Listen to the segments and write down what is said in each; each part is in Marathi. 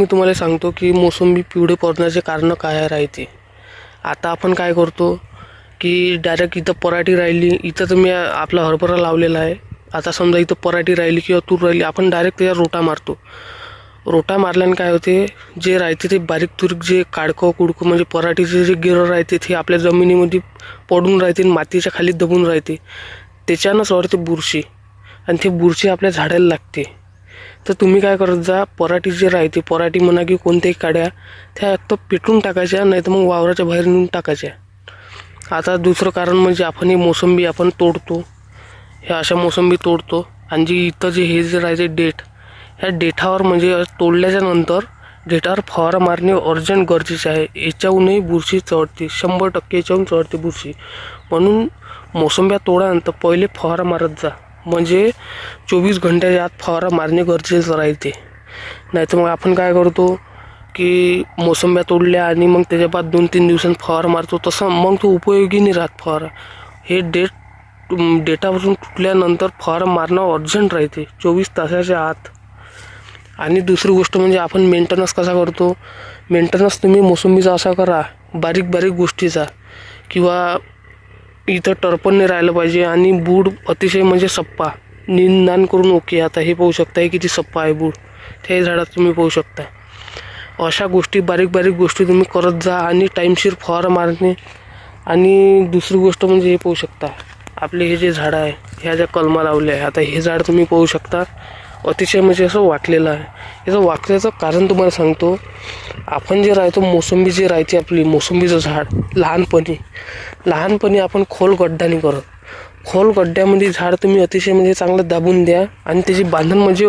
मी तुम्हाला सांगतो की मोसंबी पिवळे पडण्याचे कारण काय राहते. आता आपण काय करतो की डायरेक्ट इथं पराठी राहिली इथं तर मी आपला हरभरा लावलेला आहे. आता समजा इथं पराठी राहिली किंवा तूर राहिली आपण डायरेक्ट त्याच्या रोटा मारतो. रोटा मारल्याने काय होते जे राहते ते बारीक तुरीक जे काडकं कुडकं म्हणजे पराठीचे जे गिरं राहते ते आपल्या जमिनीमध्ये पडून राहते आणि मातीच्या खाली दबून राहते. त्याच्यानंच वाढते बुरशी आणि ते बुरशी आपल्या झाडाला लागते. तर तुम्ही काय करत जा पराठी जे राहते पराठी म्हणा की कोणत्याही काड्या त्या एक तर पेटून टाकायच्या नाही तर मग वावराच्या बाहेर नेऊन टाकायच्या. आता दुसरं कारण म्हणजे आपण हे मोसंबी आपण तोडतो. ह्या अशा मोसंबी तोडतो. आणि जे इथं जे हे जे राहते डेट ह्या डेठावर म्हणजे तोडल्याच्या नंतर डेटावर फवारा मारणे अर्जंट गरजेचे आहे. याच्याहूनही बुरशी चढते शंभर टक्के याच्याहून चढते बुरशी. म्हणून मोसंब्या तोडानंतर पहिले फवारा मारत जा. म्हणजे चोवीस घंट्याच्या आत फवारा मारणे गरजेचं राहते. नाही तर मग आपण काय करतो की मोसंब्या तोडल्या आणि मग त्याच्या बाद दोन तीन दिवसांनी फवारा मारतो. तसं मग तो उपयोगी नाही राहत फवारा. हे डेट डेटापासून तुटल्यानंतर फवारा मारणं अर्जंट राहते. चोवीस तासाच्या आत. आणि दुसरी गोष्ट म्हणजे आपण मेंटेनन्स कसा करतो? मेंटेनन्स तुम्ही मोसंबीचा असा करा. बारीक बारीक गोष्टीचा. किंवा इथं टर्पण नाही राहिलं पाहिजे आणि बूड अतिशय म्हणजे सप्पा. निंदान करून ओके आता हे पाहू शकता हे किती सप्पा आहे बूड. त्याही झाडात तुम्ही पाहू शकता अशा गोष्टी बारीक बारीक गोष्टी तुम्ही करत जा आणि टाईमशीर फवारा मारणे. आणि दुसरी गोष्ट म्हणजे हे पाहू शकता आपले हे जे झाडं आहे ह्या ज्या कलमा लावल्या आहे आता हे झाड तुम्ही पाहू शकता. अतिशय म्हणजे असं वाटलेलं आहे. याचं वाकल्याचं कारण तुम्हाला सांगतो आपण जे राहतो मोसंबी जे राहते आपली मोसंबीचं झाड लहानपणी लहानपणी आपण खोल गड्डा नाही करत. खोल गड्ड्यामध्ये झाड तुम्ही अतिशय म्हणजे चांगलं दाबून द्या आणि त्याची बांधण म्हणजे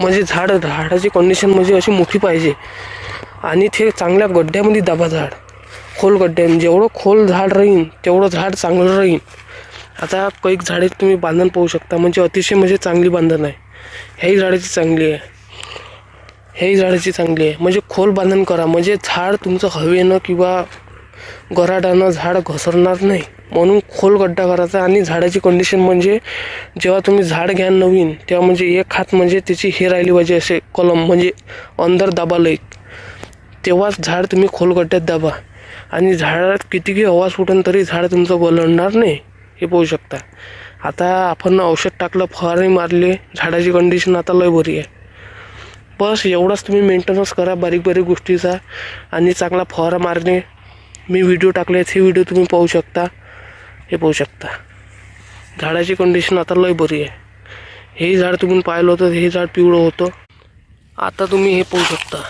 म्हणजे झाड झाडाची कंडिशन म्हणजे अशी मोठी पाहिजे. आणि ते चांगल्या गड्ड्यामध्ये दाबा झाड. खोल गड्ड्याने जेवढं खोल झाड राहीन तेवढं झाड चांगलं राहीन. आता कैक झाडे तुम्ही बांधण पाहू शकता म्हणजे अतिशय म्हणजे चांगली बांधण आहे. ह्याही झाडाची चांगली आहे. ह्याही झाडाची चांगली आहे. म्हणजे खोल बांधण करा. म्हणजे झाड तुमचं हवेनं किंवा गराडानं झाड घसरणार नाही. म्हणून खोल गड्डा करायचा आणि झाडाची कंडिशन म्हणजे जेव्हा तुम्ही झाड घ्या नवीन तेव्हा म्हणजे एक हात म्हणजे त्याची हे राहिली पाहिजे असे कलम म्हणजे अंदर दाबालं एक तेव्हाच झाड तुम्ही खोल गड्ड्यात दाबा. आणि झाडात कितीही आवाज फुटून तरी झाड तुमचं बलडणार नाही. हे पाहू शकता. आता आपण औषध टाकलं फवारणी मारली झाडाची कंडिशन आता लय बरी आहे. बस एवढाच तुम्ही मेंटेनन्स करा बारीक बारीक गोष्टीचा आणि चांगला फवारा मारणे. मी व्हिडिओ टाकले हे व्हिडिओ तुम्ही पाहू शकता. हे पाहू शकता. झाडाची कंडिशन आता लय बरी आहे. हे झाड तुम्ही पाहिलं होतं हे झाड पिवळं होतं. आता तुम्ही हे पाहू शकता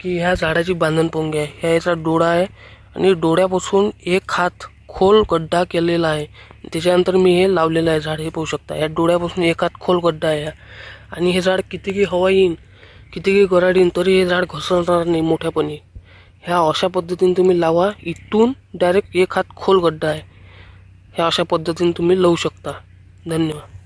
की ह्या झाडाची बांधण पोंगी आहे. ह्या याचा डोळा आहे आणि डोळ्यापासून एक हात खोल गड्डा केलेला आहे. त्याच्यानंतर मी हे लावलेलं आहे झाड हे पाहू शकता. या डोळ्यापासून एक हात खोल गड्डा आहे आणि हे झाड कितीही हवा येईन कितीही गराड येईन तरी हे झाड घसरणार नाही मोठ्यापणे. ह्या अशा पद्धतीने तुम्ही लावा. इथून डायरेक्ट एक हात खोल गड्डा आहे. ह्या अशा पद्धतीने तुम्ही लावू शकता. धन्यवाद.